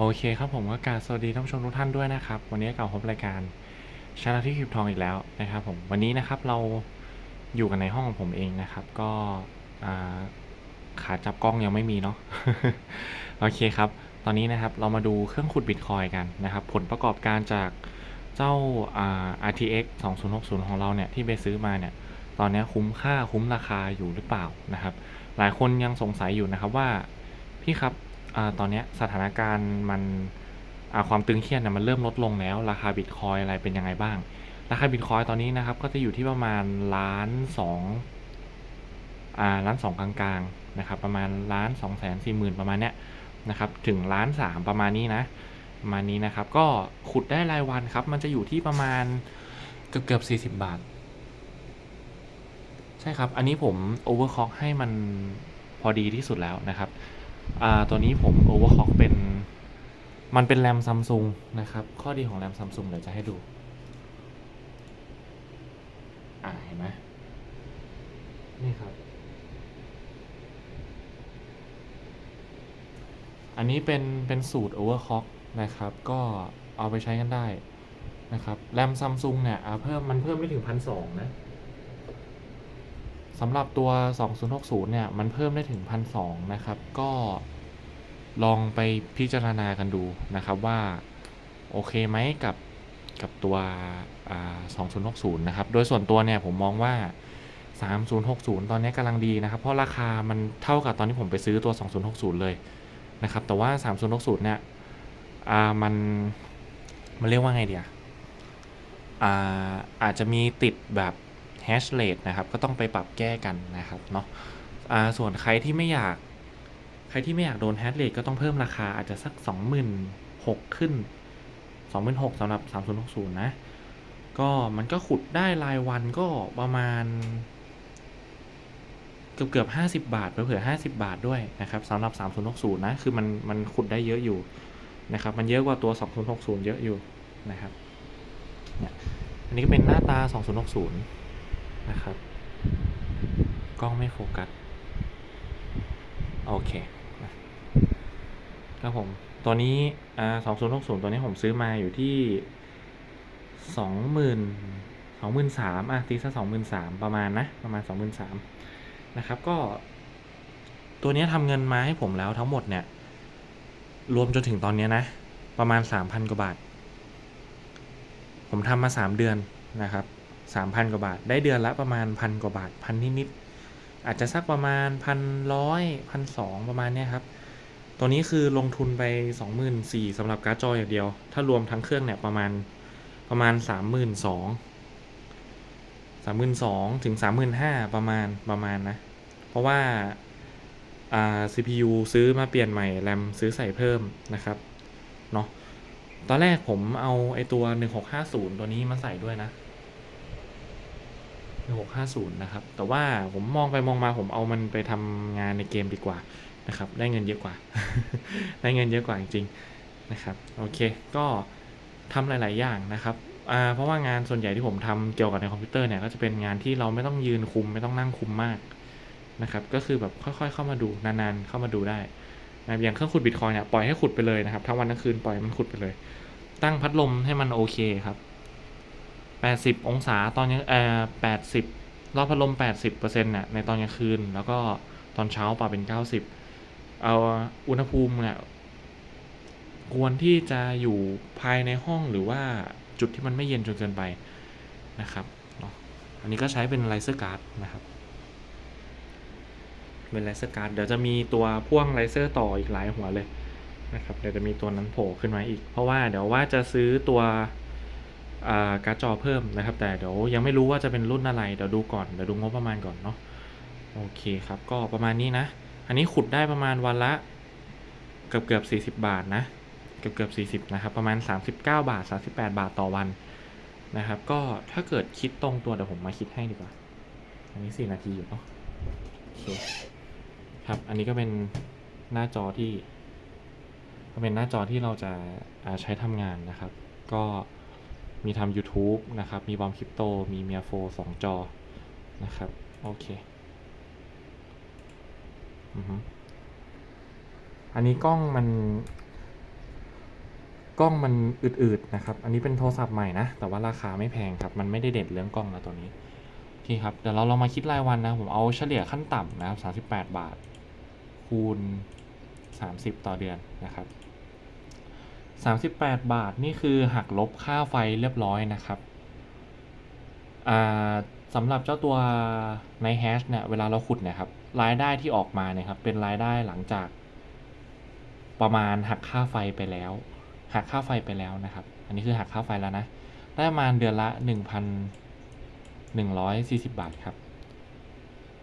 โอเคครับผมก็กาบสวัสดีท่านผู้ชมทุกท่านด้วยนะครับ วันนี้กลับพบรายการชาแนลที่คลิปทองอีกแล้วนะครับผมวันนี้นะครับเราอยู่กันในห้องของผมเองนะครับ ก็ขาจับกล้องยังไม่มีเนาะโอเคครับ ตอนนี้นะครับเรามาดูเครื่องขุดบิตคอยกันนะครับ ผลประกอบการจากเจ้าอ่า RTX 2060 ของเราเนี่ยที่ไปซื้อมาเนี่ยตอนนี้คุ้มค่าคุ้มราคาอยู่หรือเปล่านะครับ หลายคนยังสงสัยอยู่นะครับว่าพี่ครับ อตอนนี้สถานการณ์มันความตึงเครียดเนี่ยมันเริ่มลดลงแล้ว ราคาบิตคอยอะไรเป็นยังไงบ้าง ราคาบิตคอยตอนนี้นะครับ ก็จะอยู่ที่ประมาณล้านสองล้านสองกลางๆนะครับ ประมาณล้านสองแสนสี่หมื่นประมาณเนี้ยนะครับถึงล้านสามประมาณนี้นะประมาณนี้นะครับ ก็ขุดได้รายวันครับ มันจะอยู่ที่ประมาณเกือบเกือบสี่สิบบาท ใช่ครับ อันนี้ผม overclock ให้มันพอดีที่สุดแล้วนะครับ อ่าตัวนี้ผม overclock เป็น มันเป็นแรมซัมซุงนะครับ ข้อดีของแรมซัมซุงเดี๋ยวจะให้ดู อ่าเห็นไหมนี่ครับ อันนี้เป็นเป็นสูตร overclock นะครับ ก็เอาไปใช้กันได้นะครับ แรมซัมซุงเนี่ยอ่าเพิ่มมันเพิ่มไม่ถึงพันสองนะ สำหรับตัว 2060 เนี่ย มันเพิ่มได้ถึง 1,200 นะครับ ก็ลองไปพิจารณากันดูนะครับว่า โอเคไหมกับกับตัวอ่า2060 นะครับ โดยส่วนตัวเนี่ย ผมมองว่า 3060 ตอนนี้กำลังดีนะครับ เพราะราคามันเท่ากับตอนที่ผมไปซื้อตัว 2060 เลยนะครับ แต่ว่า 3060 เนี่ยอ่ามันมันเรียกว่าไงเดียอาอาจจะมีติดแบบ hash rate นะครับก็ต้องไปปรับแก้กันนะครับเนาะส่วนใครที่ไม่อยาก ใครที่ไม่อยากโดน hash rate ก็ต้องเพิ่มราคาอาจจะสัก 26,000 ขึ้น 26,000สำหรับ 3060 นะ ก็มันก็ขุดได้รายวันก็ประมาณ เกือบเกือบห้าสิบาทเผื่อห้าสิบาทด้วยนะครับสำหรับ 3060 นะ คือมันมันขุดได้เยอะอยู่นะครับ มันเยอะกว่าตัว 2060 เยอะอยู่นะครับเนี่ยอันนี้ก็เป็นหน้าตา 2060 นะครับ กล้องไม่โฟกัส โอเคนะครับผม ตัวนี้อ่า2060ตัวนี้ผมซื้อมาอยู่ที่20,000 23,000อะตีซะ23,000ประมาณนะ ประมาณ23,000นะครับ ก็ ตัวนี้ทำเงินมาให้ผมแล้วทั้งหมดเนี่ย รวมจนถึงตอนนี้นะ ประมาณ3,000กว่าบาท ผมทำมา3เดือนนะครับ 3,000 กว่าบาท ได้เดือนละประมาณพันกว่าบาทพันนิดๆอาจจะสักประมาณพันร้อยพันสองประมาณเนี้ยครับ ตัวนี้คือลงทุนไป 24,000สำหรับการ์ดจออย่างเดียว ถ้ารวมทั้งเครื่องเนี่ยประมาณประมาณ 32,000 32,000ถึง35,000ประมาณประมาณนะ เพราะว่าอ่า CPU ซื้อมาเปลี่ยนใหม่แรมซื้อใส่เพิ่มนะครับเนาะตอนแรกผมเอาไอตัว 1650 ตัวนี้มาใส่ด้วยนะ 1650 นะครับ แต่ว่าผมมองไปมองมาผมเอามันไปทำงานในเกมดีกว่านะครับ ได้เงินเยอะกว่า ได้เงินเยอะกว่าจริงๆนะครับ โอเค ก็ทำหลาย ๆ อย่างนะครับเพราะว่างานส่วนใหญ่ที่ผมทำเกี่ยวกับในคอมพิวเตอร์เนี่ยก็จะเป็นงานที่เราไม่ต้องยืนคุมไม่ต้องนั่งคุมมากนะครับ ก็คือแบบค่อยๆ เข้ามาดูนานๆเข้ามาดูได้นะครับอย่างเครื่องขุดบิตคอยเนี่ยปล่อยให้ขุดไปเลยนะครับทั้งวันทั้งคืนปล่อยมันขุดไปเลย ตั้งพัดลมให้มันโอเคครับ 80 องศาตอนยังเอ่อ80 รอบพัดลม 80%น่ะในตอนกลางคืน แล้วก็ตอนเช้าปรับเป็น 90 เอาอุณหภูมิเนี่ยควรที่จะอยู่ภายในห้องหรือว่าจุดที่มันไม่เย็นจนเกินไปนะครับเนาะอันนี้ก็ใช้เป็นไลเซอร์การ์ดนะครับ เป็นไลเซอร์การ์ดเดี๋ยวจะมีตัวพ่วงไลเซอร์ต่ออีกหลายหัวเลยนะครับ เดี๋ยวจะมีตัวนั้นโผล่ขึ้นมาอีก เพราะว่าเดี๋ยวว่าจะซื้อตัว การ์ดจอเพิ่มนะครับ แต่เดี๋ยวยังไม่รู้ว่าจะเป็นรุ่นอะไร เดี๋ยวดูก่อน เดี๋ยวดูงบประมาณก่อนเนาะ โอเคครับ ก็ประมาณนี้นะ อันนี้ขุดได้ประมาณวันละเกือบเกือบสี่สิบาทนะ เกือบเกือบสี่สิบนะครับ ประมาณสามสิบเก้าบาทสามสิบแปดบาทต่อวันนะครับ ก็ถ้าเกิดคิดตรงตัวเดี๋ยวผมมาคิดให้ดีกว่า อันนี้สี่นาทีอยู่เนาะโอเคครับ อันนี้ก็เป็นหน้าจอที่ ก็เป็นหน้าจอที่เราจะาใช้ทำงานนะครับ ก็ มีทำ YouTube นะครับ มีบอมคริปโต มีเมียโฟสองจอ นะครับ โอเคอืมอันนี้กล้องมัน กล้องมันอืดๆนะครับ อันนี้เป็นโทรศัพท์ใหม่นะ แต่ว่าราคาไม่แพงครับ มันไม่ได้เด็ดเรื่องกล้องนะตัวนี้โอเคครับ เดี๋ยวเราลองมาคิดรายวันนะ ผมเอาเฉลี่ยขั้นต่ำนะครับ38 บาท คูณ 30 ต่อเดือนนะครับ 38 บาทนี่คือหักลบค่าไฟเรียบร้อยนะครับอ่าสำหรับเจ้าตัวในแฮชเนี่ยเวลาเราขุดนี่ยครับรายได้ที่ออกมาเนี่ยครับเป็นรายได้หลังจาก ประมาณหักค่าไฟไปแล้ว หักค่าไฟไปแล้วนะครับ อันนี้คือหักค่าไฟแล้วนะ ได้ประมาณเดือนละหนึ่งพันหนึ่งร้อยสี่สิบบาทครับ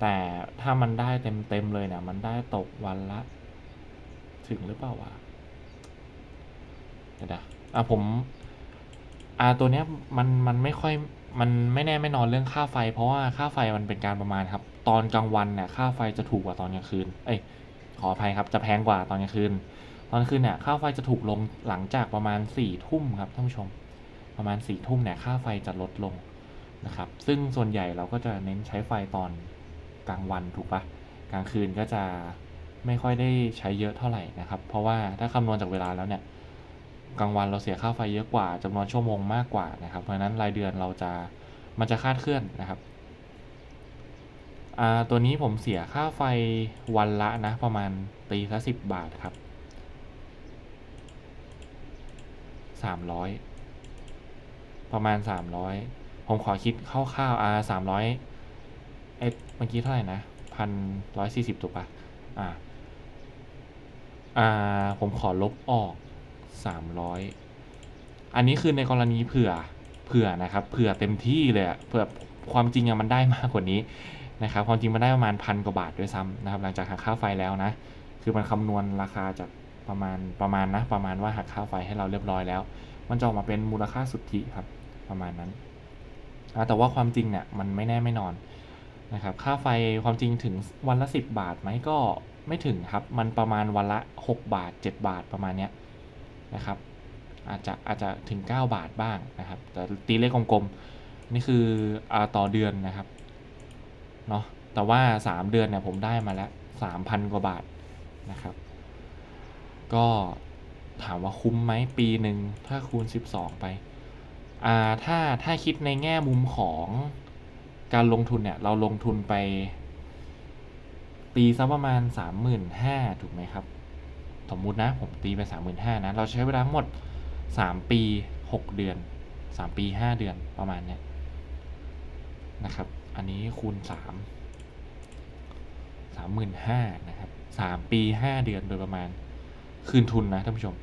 แต่ถ้ามันได้เต็มเต็มๆเลยเนี่ยมันได้ตกวันละ ถึงหรือเปล่าวะ เดี๋ยวอะผม อ่าตัวเนี้ยมันมันไม่ค่อยมันไม่แน่ไม่นอนเรื่องค่าไฟ เพราะว่าค่าไฟมันเป็นการประมาณครับ ตอนกลางวันเนี่ยค่าไฟจะถูกกว่าตอนกลางคืน เอ้ยขออภัยครับจะแพงกว่าตอนกลางคืน ตอนกลางคืนเนี่ยค่าไฟจะถูกลงหลังจากประมาณสี่ทุ่มครับท่านผู้ชม ประมาณสี่ทุ่มเนี่ยค่าไฟจะลดลงนะครับ ซึ่งส่วนใหญ่เราก็จะเน้นใช้ไฟตอนกลางวันถูกปะกลางคืนก็จะไม่ค่อยได้ใช้เยอะเท่าไหร่นะครับ เพราะว่าถ้าคำนวณจากเวลาแล้วเนี่ย กลางวันเราเสียค่าไฟเยอะกว่าจำนวนชั่วโมงมากกว่านะครับ เพราะฉะนั้นรายเดือนเราจะมันจะคาดเคลื่อนนะครับอ่าตัวนี้ผมเสียค่าไฟวันละนะประมาณตีละสิบบาทครับสามร้อยประมาณสามร้อยผมขอคิดคร่าวๆอ่าสามร้อยเอ็ดเมื่อกี้เท่าไหร่นะพันร้อยสี่สิบถูกปะอ่าอ่า ผมขอลบออก สามร้อยอันนี้คือในกรณีเผื่อเผื่อนะครับเผื่อเต็มที่เลยเผื่อความจริงอะมันได้มากกว่านี้นะครับความจริงมันได้ประมาณพันกว่าบาทด้วยซ้ำนะครับหลังจากหักค่าไฟแล้วนะคือมันคำนวณราคาจากประมาณประมาณนะประมาณว่าหักค่าไฟให้เราเรียบร้อยแล้ว มันจะออกมาเป็นมูลค่าสุทธิครับประมาณนั้นแต่ว่าความจริงเนี่ยมันไม่แน่ไม่นอนนะครับค่าไฟความจริงถึงวันละ 10 บาทไหมก็ไม่ถึงครับ มันประมาณวันละ 6 บาท 7 บาทประมาณเนี้ย นะครับ อาจจะอาจจะถึง 9 บาทบ้างนะครับ แต่ตีเลขกลมๆนี่คืออาต่อเดือนนะครับเนาะแต่ว่า 3 เดือนเนี่ยผมได้มาแล้ว 3,000 กว่าบาทนะครับ ก็ถามว่าคุ้มไหมปีหนึ่งถ้าคูณ 12 ไปอ่าถ้าถ้าคิดในแง่มุมของการลงทุนเนี่ย เราลงทุนไป ตีซะประมาณ 35,000ถูกไหมครับ สมมุตินะผมตีไปสามหมื่นห้านะเราใช้เวลาทั้งหมดสามปีหกเดือนสามปีห้าเดือนประมาณเนี้ยนะครับ อันนี้คูณสามสามหมื่นห้านะครับสามปีห้าเดือนโดยประมาณคืนทุนนะท่านผู้ชม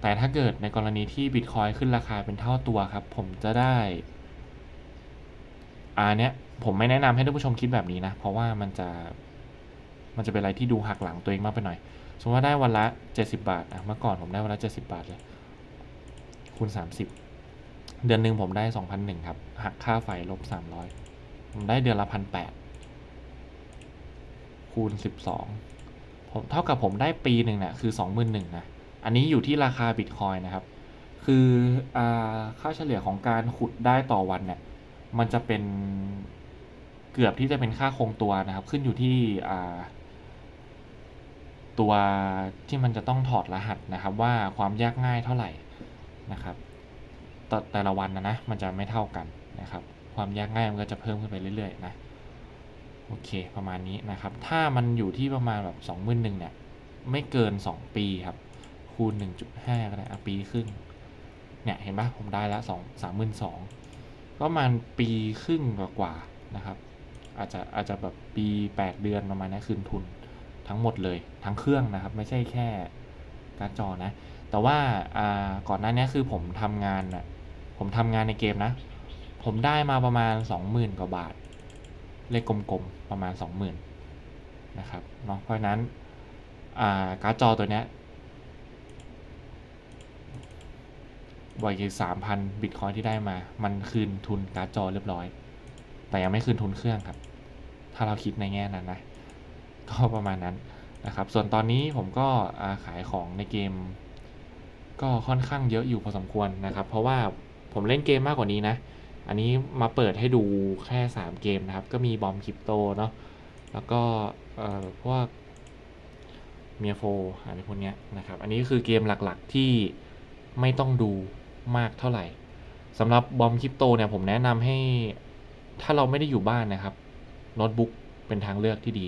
แต่ถ้าเกิดในกรณีที่บิตคอยขึ้นราคาเป็นเท่าตัวครับ ผมจะได้อันเนี้ยผมไม่แนะนำให้ท่านผู้ชมคิดแบบนี้นะ เพราะว่ามันจะ มันจะเป็นอะไรที่ดูหักหลังตัวเองมากไปหน่อย สมมติว่าได้วันละ 70 บาทอะเมื่อก่อนผมได้วันละ 70 บาทเลยคูณ 30 เดือนหนึ่งผมได้ 2,001ครับหักค่าไฟลบ 300 ผมได้เดือนละ 1,800 คูณ 12 ผมเท่ากับผมได้ปีหนึ่งเนี่ยคือ 21,000นะอันนี้อยู่ที่ราคาบิตคอยนะครับ คืออค่าเฉลี่ยของการขุดได้ต่อวันเนี่ยมันจะเป็นเกือบที่จะเป็นค่าคงตัวนะครับ ขึ้นอยู่ที่อ่า ตัวที่มันจะต้องถอดรหัสนะครับ ว่าความยากง่ายเท่าไหร่นะครับตแต่ละวันนะนะมันจะไม่เท่ากันนะครับ ความยากง่ายมันก็จะเพิ่มขึ้นไปเรื่อยๆนะโอเคประมาณนี้นะครับ ถ้ามันอยู่ที่ประมาณแบบสองหมื่นหนึ่งเนี่ยไม่เกินสองปีครับ คูณหนึ่งจุดห้าก็ได้ปีครึ่งเนี่ยเห็นปะผมได้ละสองสามหมื่นสองก็ประมาณปีครึ่งกว่าๆนะครับ อาจจะอาจจะแบบปีแปดเดือนประมาณนี้คืนทุน ทั้งหมดเลยทั้งเครื่องนะครับ ไม่ใช่แค่การ์ดจอนะ แต่ว่าอ่าก่อนหน้านี้คือผมทำงานน่ะผมทำงานในเกมนะ ผมได้มาประมาณสองหมื่นกว่าบาท เลขกลมๆ ประมาณสองหมื่นนะครับเนาะเพราะนั้นอ่าการ์ดจอตัวเนี้ยบวกอีกสามพันบิตคอยที่ได้มา มันคืนทุนการ์ดจอเรียบร้อย แต่ยังไม่คืนทุนเครื่องครับ ถ้าเราคิดในแง่นั้นนะ ก็ประมาณนั้นนะครับ ส่วนตอนนี้ผมก็ขายของในเกม ก็ค่อนข้างเยอะอยู่พอสมควรนะครับ เพราะว่าผมเล่นเกมมากกว่านี้นะ อันนี้มาเปิดให้ดูแค่ 3 เกมนะครับ ก็มีบอมคริปโตเนาะ แล้วก็พวกเมียโฟอะไรพวกเนี้ยนะครับ อันนี้คือเกมหลักๆที่ไม่ต้องดูมากเท่าไหร่สำหรับบอมคริปโตเนี่ยผมแนะนำให้ถ้าเราไม่ได้อยู่บ้านนะครับโน้ตบุ๊กเป็นทางเลือกที่ดี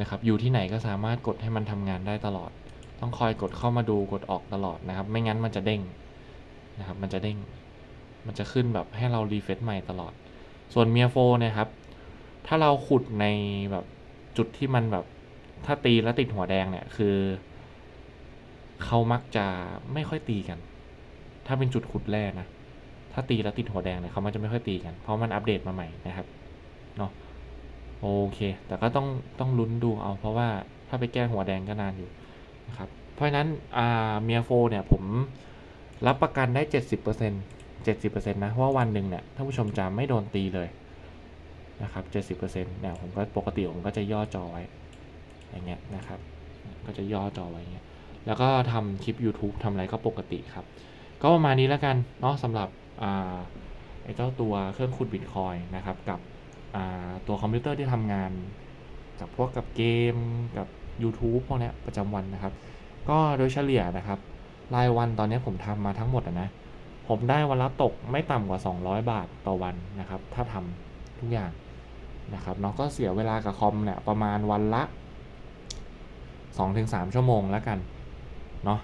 นะครับอยู่ที่ไหนก็สามารถกดให้มันทำงานได้ตลอด ต้องคอยกดเข้ามาดูกดออกตลอดนะครับ ไม่งั้นมันจะเด้งนะครับ มันจะเด้ง มันจะขึ้นแบบให้เรารีเฟซใหม่ตลอด ส่วนเมียโฟนี่ครับ ถ้าเราขุดในแบบจุดที่มันแบบถ้าตีแล้วติดหัวแดงเนี่ยคือเขามักจะไม่ค่อยตีกัน ถ้าเป็นจุดขุดแร่นะ ถ้าตีแล้วติดหัวแดงเนี่ยเขามันจะไม่ค่อยตีกัน เพราะมันอัปเดตมาใหม่นะครับ เนาะ โอเค แต่ก็ต้องต้องลุ้นดูเอา เพราะว่าถ้าไปแก้หัวแดงก็นานอยู่นะครับ เพราะฉะนั้นเมียโฟเนี่ยผมรับประกันได้เจ็ดสิบเปอร์เซ็นเจ็ดสิบเปอร์เซ็นต์นะว่าวันหนึ่งเนี่ยท่านผู้ชมจะไม่โดนตีเลยนะครับเจ็ดสิบเปอร์เซ็นต์เนี่ยผมก็ปกติผมก็จะย่อจอไว้อย่างเงี้ยนะครับ ก็จะย่อจอไว้อย่างเงี้ยแล้วก็ทำคลิป YouTube ทำอะไรก็ปกติครับ ก็ประมาณนี้แล้วกันเนาะสำหรับอไอ้เจ้าตัวเครื่องขุดบิตคอยนะครับกับ ตัวคอมพิวเตอร์ที่ทำงาน กับพวกกับเกมกับ YouTube พวกนี้ประจำวันนะครับ ก็โดยเฉลี่ยนะครับ รายวันตอนนี้ผมทำมาทั้งหมดนะ ผมได้วันละตกไม่ต่ำกว่า 200 บาทต่อวันนะครับ ถ้าทำทุกอย่างนะครับเนาะก็เสียเวลากับคอมเนี่ยประมาณวันละ 2-3 ชั่วโมงแล้วกันเนาะ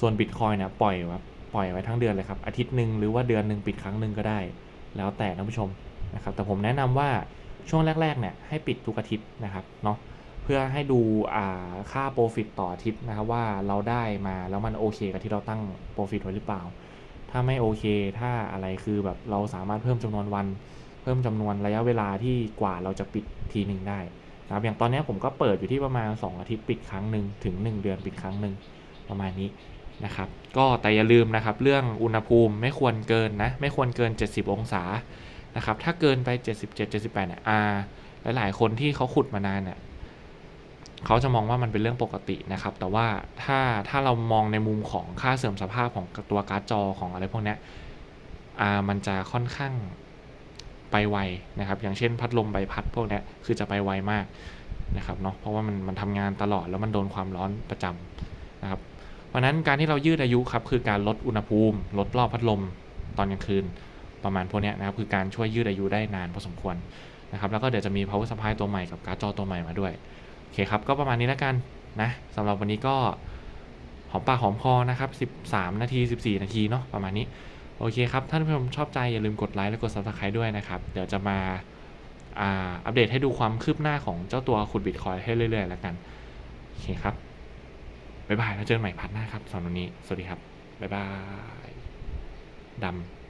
ส่วนบิตคอยเนี่ยปล่อยไว้ปล่อยไว้ทั้งเดือนเลยครับ อาทิตย์หนึ่งหรือว่าเดือนหนึ่งปิดครั้งหนึ่งก็ได้ แล้วแต่ท่านผู้ชม นะครับแต่ผมแนะนำว่าช่วงแรกๆเนี่ยให้ปิดทุกอาทิตย์นะครับเนาะเพื่อให้ดูค่าโปรฟิตต่ออาทิตย์นะครับว่าเราได้มาแล้วมันโอเคกับที่เราตั้งโปรฟิตไว้หรือเปล่า ถ้าไม่โอเคถ้าอะไรคือแบบเราสามารถเพิ่มจำนวนวัน เพิ่มจำนวนระยะเวลาที่กว่าเราจะปิดทีหนึ่งได้นะครับอย่างตอนนี้ผมก็เปิดอยู่ที่ประมาณ 2 อาทิตย์ปิดครั้งหนึ่งถึง 1 เดือนปิดครั้งหนึ่งประมาณนี้นะครับ ก็แต่อย่าลืมนะครับ เรื่องอุณหภูมิไม่ควรเกินนะ ไม่ควรเกิน 70 องศา นะครับ ถ้าเกินไป 77 78เนี่ยอ่าหลาย ๆ คนที่เขาขุดมานานเนี่ยเขาจะมองว่ามันเป็นเรื่องปกตินะครับ แต่ว่าถ้าถ้าเรามองในมุมของค่าเสื่อมสภาพของตัวการ์ดจอของอะไรพวกนี้อ่ามันจะค่อนข้างไปไวนะครับ อย่างเช่นพัดลมใบพัดพวกนี้คือจะไปไวมากนะครับเนาะ เพราะว่ามันมันทำงานตลอดแล้วมันโดนความร้อนประจำนะครับ เพราะนั้นการที่เรายืดอายุครับคือการลดอุณหภูมิ ลดรอบพัดลมตอนกลางคืน ประมาณพวกนี้นะครับคือการช่วยยืดอายุได้นานพอสมควรนะครับแล้วก็เดี๋ยวจะมี power supply ตัวใหม่กับการ์ดจอตัวใหม่มาด้วยโอเคครับก็ประมาณนี้แล้วกันนะสำหรับวันนี้ก็หอมปากหอมคอนะครับ 13 นาที 14 นาทีเนาะประมาณนี้ โอเคครับ ท่านผู้ชมชอบใจอย่าลืมกดไลค์และกด subscribe ด้วยนะครับ เดี๋ยวจะมาอัปเดตให้ดูความคืบหน้าของเจ้าตัวขุดบิตคอยให้เรื่อยๆ แล้วกัน โอเคครับ บ๊ายบาย แล้วเจอกันใหม่พาร์ทหน้าครับสำหรับวันนี้ สวัสดีครับ บ๊ายบายดำ